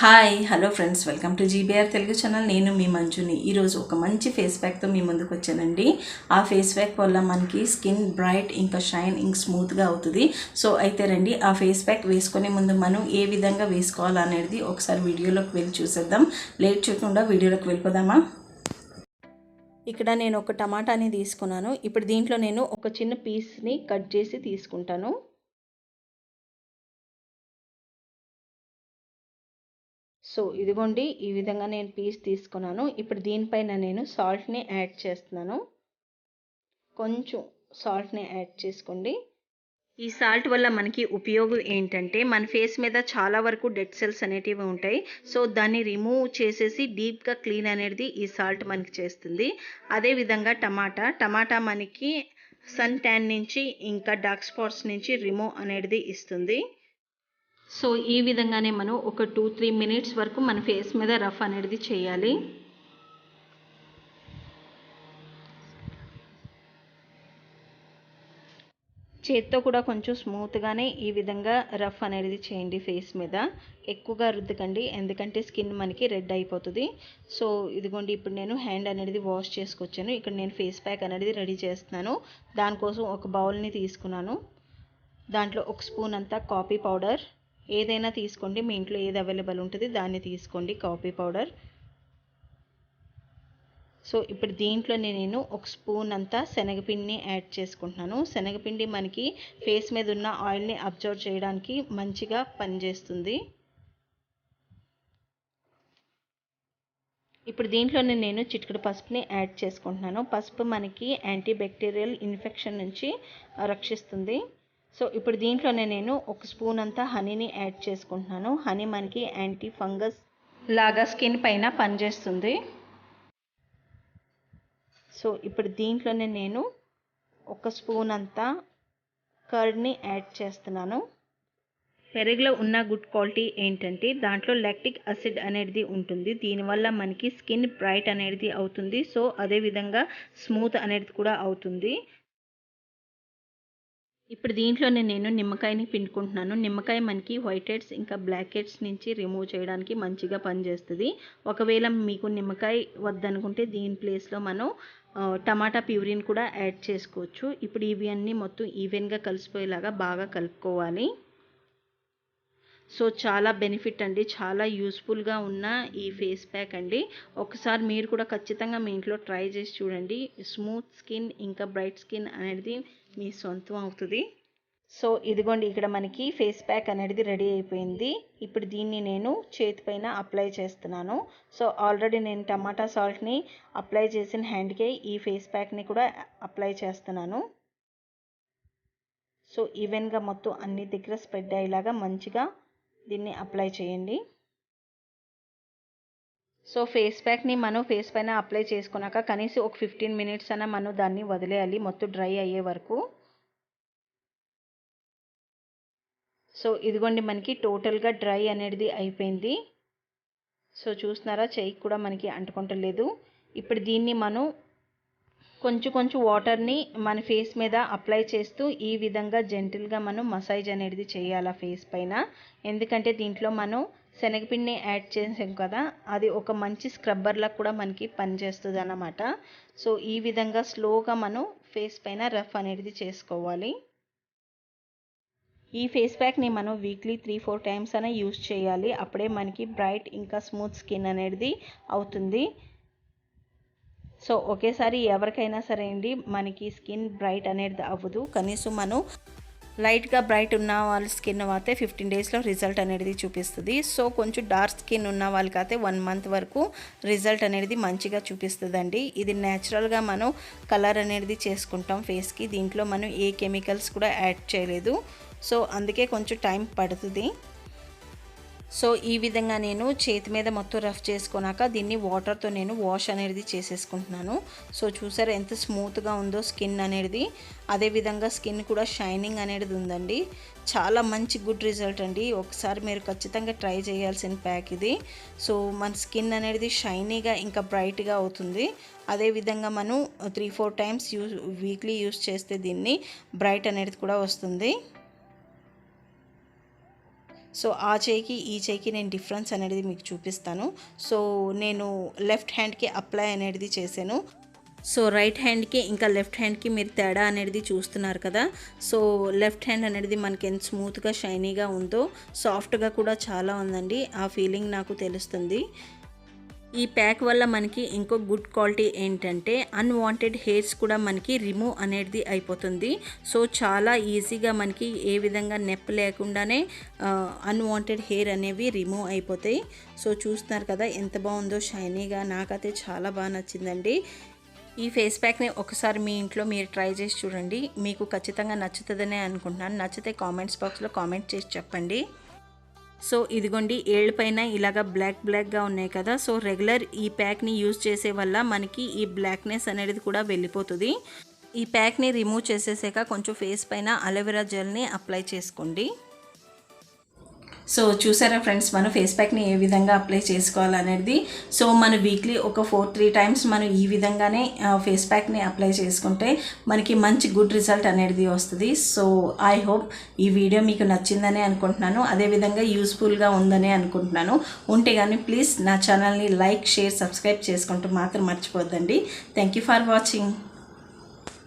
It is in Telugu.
Hi hello friends welcome to GBR Telugu channel నేను మీ మంజుని. ఈరోజు ఒక మంచి ఫేస్ ప్యాక్తో మీ ముందుకు వచ్చానండి. ఆ ఫేస్ ప్యాక్ వల్ల మనకి స్కిన్ బ్రైట్ ఇంకా షైన్ ఇంక స్మూత్గా అవుతుంది. సో అయితే రండి ఆ ఫేస్ ప్యాక్ వేసుకునే ముందు మనం ఏ విధంగా వేసుకోవాలనేది ఒకసారి వీడియోలోకి వెళ్ళి చూసేద్దాం. లేట్ చేయకుండా వీడియోలోకి వెళ్ళిపోదామా? ఇక్కడ నేను ఒక టమాటాని తీసుకున్నాను. ఇప్పుడు దీంట్లో నేను ఒక చిన్న పీస్ని కట్ చేసి తీసుకుంటాను. సో ఇదిగోండి ఈ విధంగా నేను పీస్ తీసుకున్నాను. ఇప్పుడు దీనిపైన నేను సాల్ట్ని యాడ్ చేస్తున్నాను. కొంచెం సాల్ట్ని యాడ్ చేసుకోండి. ఈ సాల్ట్ వల్ల మనకి ఉపయోగం ఏంటంటే మన ఫేస్ మీద చాలా వరకు డెడ్ సెల్స్ అనేటివి ఉంటాయి. సో దాన్ని రిమూవ్ చేసేసి డీప్గా క్లీన్ అనేది ఈ సాల్ట్ మనకి చేస్తుంది. అదేవిధంగా టమాటా. టమాటా మనకి సన్ ట్యాన్ నుంచి ఇంకా డార్క్ స్పాట్స్ నుంచి రిమూవ్ అనేది ఇస్తుంది. సో ఈ విధంగానే మనం ఒక టూ త్రీ మినిట్స్ వరకు మన ఫేస్ మీద రఫ్ అనేది చేయాలి. చేత్తో కూడా కొంచెం స్మూత్గానే ఈ విధంగా రఫ్ అనేది చేయండి ఫేస్ మీద. ఎక్కువగా రుద్దకండి ఎందుకంటే స్కిన్ మనకి రెడ్ అయిపోతుంది. సో ఇదిగోండి ఇప్పుడు నేను హ్యాండ్ అనేది వాష్ చేసుకొచ్చాను. ఇక్కడ నేను ఫేస్ ప్యాక్ అనేది రెడీ చేస్తున్నాను. దానికోసం ఒక బౌల్ని తీసుకున్నాను. దాంట్లో ఒక స్పూన్ అంతా కాఫీ పౌడర్. ఏదైనా తీసుకోండి మీ ఇంట్లో ఏది అవైలబుల్ ఉంటుంది దాన్ని తీసుకోండి కాఫీ పౌడర్. సో ఇప్పుడు దీంట్లోనే నేను ఒక స్పూన్ అంతా శనగపిండిని యాడ్ చేసుకుంటున్నాను. శనగపిండి మనకి ఫేస్ మీద ఉన్న ఆయిల్ని అబ్జర్వ్ చేయడానికి మంచిగా పనిచేస్తుంది. ఇప్పుడు దీంట్లోనే నేను చిటికెడు పసుపుని యాడ్ చేసుకుంటున్నాను. పసుపు మనకి యాంటీబ్యాక్టీరియల్ ఇన్ఫెక్షన్ నుంచి రక్షిస్తుంది. సో ఇప్పుడు దీంట్లోనే నేను ఒక స్పూన్ అంతా హనీని యాడ్ చేసుకుంటున్నాను. హనీ మనకి యాంటీ ఫంగస్ లాగా స్కిన్ పైన పనిచేస్తుంది. సో ఇప్పుడు దీంట్లోనే నేను ఒక స్పూన్ అంతా కర్డ్ని యాడ్ చేస్తున్నాను. పెరుగులో ఉన్న గుడ్ క్వాలిటీ ఏంటంటే దాంట్లో లాక్టిక్ అసిడ్ అనేది ఉంటుంది. దీనివల్ల మనకి స్కిన్ బ్రైట్ అనేది అవుతుంది. సో అదేవిధంగా స్మూత్ అనేది కూడా అవుతుంది. ఇప్పుడు దీంట్లోనే నేను నిమ్మకాయని పిండుకుంటున్నాను. నిమ్మకాయ మనకి వైట్ హెడ్స్ ఇంకా బ్లాక్ హెడ్స్ నుంచి రిమూవ్ చేయడానికి మంచిగా పనిచేస్తుంది. ఒకవేళ మీకు నిమ్మకాయ వద్దనుకుంటే దీని ప్లేస్లో మనం టమాటా ప్యూరిన్ కూడా యాడ్ చేసుకోవచ్చు. ఇప్పుడు ఇవి అన్నీ మొత్తం ఈవెన్గా కలిసిపోయేలాగా బాగా కలుపుకోవాలి. సో చాలా బెనిఫిట్ అండి. చాలా యూస్ఫుల్గా ఉన్న ఈ ఫేస్ ప్యాక్ అండి. ఒకసారి మీరు కూడా ఖచ్చితంగా మీ ఇంట్లో ట్రై చేసి చూడండి. స్మూత్ స్కిన్ ఇంకా బ్రైట్ స్కిన్ అనేది మీ సొంతం అవుతుంది. సో ఇదిగోండి ఇక్కడ మనకి ఫేస్ ప్యాక్ అనేది రెడీ అయిపోయింది. ఇప్పుడు దీన్ని నేను చేతిపైన అప్లై చేస్తున్నాను. సో ఆల్రెడీ నేను టమాటా సాల్ట్ని అప్లై చేసిన హ్యాండ్కే ఈ ఫేస్ ప్యాక్ని కూడా అప్లై చేస్తున్నాను. సో ఈవెన్గా మొత్తం అన్ని దగ్గర స్ప్రెడ్ అయ్యేలాగా మంచిగా దీన్ని అప్లై చేయండి. సో ఫేస్ ప్యాక్ని మనం ఫేస్ పైన అప్లై చేసుకున్నాక కనీసం ఒక ఫిఫ్టీన్ మినిట్స్ అయినా మనం దాన్ని వదిలేయాలి. మొత్తం డ్రై అయ్యే వరకు. సో ఇదిగోండి మనకి టోటల్గా డ్రై అనేది అయిపోయింది. సో చూస్తున్నారా? చెయ్యి కూడా మనకి అంటుకుంటలేదు. ఇప్పుడు దీన్ని మనం కొంచెం కొంచెం వాటర్ని మన ఫేస్ మీద అప్లై చేస్తూ ఈ విధంగా జెంటిల్గా మనం మసాజ్ అనేది చేయాలి ఫేస్ పైన. ఎందుకంటే దీంట్లో మనం శనగపిండిని యాడ్ చేసాం కదా అది ఒక మంచి స్క్రబ్బర్లా కూడా మనకి పనిచేస్తుంది అన్నమాట. సో ఈ విధంగా స్లోగా మనం ఫేస్ పైన రఫ్ అనేది చేసుకోవాలి. ఈ ఫేస్ ప్యాక్ని మనం వీక్లీ త్రీ ఫోర్ టైమ్స్ అయినా యూస్ చేయాలి. అప్పుడే మనకి బ్రైట్ ఇంకా స్మూత్ స్కిన్ అనేది అవుతుంది. సో ఒకేసారి ఎవరికైనా సరే అండి మనకి స్కిన్ బ్రైట్ అనేది అవ్వదు. కనీసం మనం లైట్గా బ్రైట్ ఉన్న వాళ్ళ స్కిన్ అయితే ఫిఫ్టీన్ డేస్లో రిజల్ట్ అనేది చూపిస్తుంది. సో కొంచెం డార్క్ స్కిన్ ఉన్న వాళ్ళకి అయితే వన్ మంత్ వరకు రిజల్ట్ అనేది మంచిగా చూపిస్తుందండి. ఇది న్యాచురల్గా మనం కలర్ అనేది చేసుకుంటాం ఫేస్కి. దీంట్లో మనం ఏ కెమికల్స్ కూడా యాడ్ చేయలేదు. సో అందుకే కొంచెం టైం పడుతుంది. సో ఈ విధంగా నేను చేతి మీద మొత్తం రఫ్ చేసుకున్నాక దీన్ని వాటర్తో నేను వాష్ అనేది చేసేసుకుంటున్నాను. సో చూసారా ఎంత స్మూత్గా ఉందో స్కిన్ అనేది. అదేవిధంగా స్కిన్ కూడా షైనింగ్ అనేది ఉందండి. చాలా మంచి గుడ్ రిజల్ట్ అండి. ఒకసారి మీరు ఖచ్చితంగా ట్రై చేయాల్సిన ప్యాక్ ఇది. సో మన స్కిన్ అనేది షైనీగా ఇంకా బ్రైట్గా అవుతుంది. అదేవిధంగా మనం three four times use weekly use చేస్తే దీన్ని బ్రైట్ అనేది కూడా వస్తుంది. సో ఆ చేయికి ఈ చేయికి నేను డిఫరెన్స్ అనేది మీకు చూపిస్తాను. సో నేను లెఫ్ట్ హ్యాండ్కి అప్లై అనేది చేశాను. సో రైట్ హ్యాండ్కి ఇంకా లెఫ్ట్ హ్యాండ్కి మీరు తేడా అనేది చూస్తున్నారు కదా. సో లెఫ్ట్ హ్యాండ్ అనేది మనకి ఎంత స్మూత్గా షైనీగా ఉందో సాఫ్ట్గా కూడా చాలా ఉందండి. ఆ ఫీలింగ్ నాకు తెలుస్తుంది. ఈ ప్యాక్ వల్ల మనకి ఇంకో గుడ్ క్వాలిటీ ఏంటంటే అన్వాంటెడ్ హెయిర్స్ కూడా మనకి రిమూవ్ అనేది అయిపోతుంది. సో చాలా ఈజీగా మనకి ఏ విధంగా నెప్ లేకుండానే అన్వాంటెడ్ హెయిర్ అనేవి రిమూవ్ అయిపోతాయి. సో చూస్తున్నారు కదా ఎంత బాగుందో షైనీగా నాకైతే చాలా బాగా నచ్చిందండి. ఈ ఫేస్ ప్యాక్ని ఒకసారి మీ ఇంట్లో మీరు ట్రై చేసి చూడండి. మీకు ఖచ్చితంగా నచ్చుతుందనే అనుకుంటున్నాను. నచ్చితే కామెంట్స్ బాక్స్లో కామెంట్ చేసి చెప్పండి. సో ఇదిగోండి ఏళ్ళ పైన ఇలాగ బ్లాక్ బ్లాక్గా ఉన్నాయి కదా. సో రెగ్యులర్ ఈ ప్యాక్ని యూజ్ చేసే వల్ల మనకి ఈ బ్లాక్నెస్ అనేది కూడా వెళ్ళిపోతుంది. ఈ ప్యాక్ని రిమూవ్ చేసేసాక కొంచెం ఫేస్ పైన అలోవెరా జెల్ని అప్లై చేసుకోండి. సో చూసారా ఫ్రెండ్స్ మనం ఫేస్ ప్యాక్ని ఏ విధంగా అప్లై చేసుకోవాలనేది? సో మన వీక్లీ ఒక ఫోర్ త్రీ టైమ్స్ మనం ఈ విధంగానే ఫేస్ ప్యాక్ని అప్లై చేసుకుంటే మనకి మంచి గుడ్ రిజల్ట్ అనేది వస్తుంది. సో ఐ హోప్ ఈ వీడియో మీకు నచ్చిందని అనుకుంటున్నాను. అదేవిధంగా యూస్ఫుల్గా ఉందని అనుకుంటున్నాను. ఉంటే కానీ ప్లీజ్ నా ఛానల్ని లైక్ షేర్ సబ్స్క్రైబ్ చేసుకుంటూ మాత్రం మర్చిపోద్దండి. Thank you for watching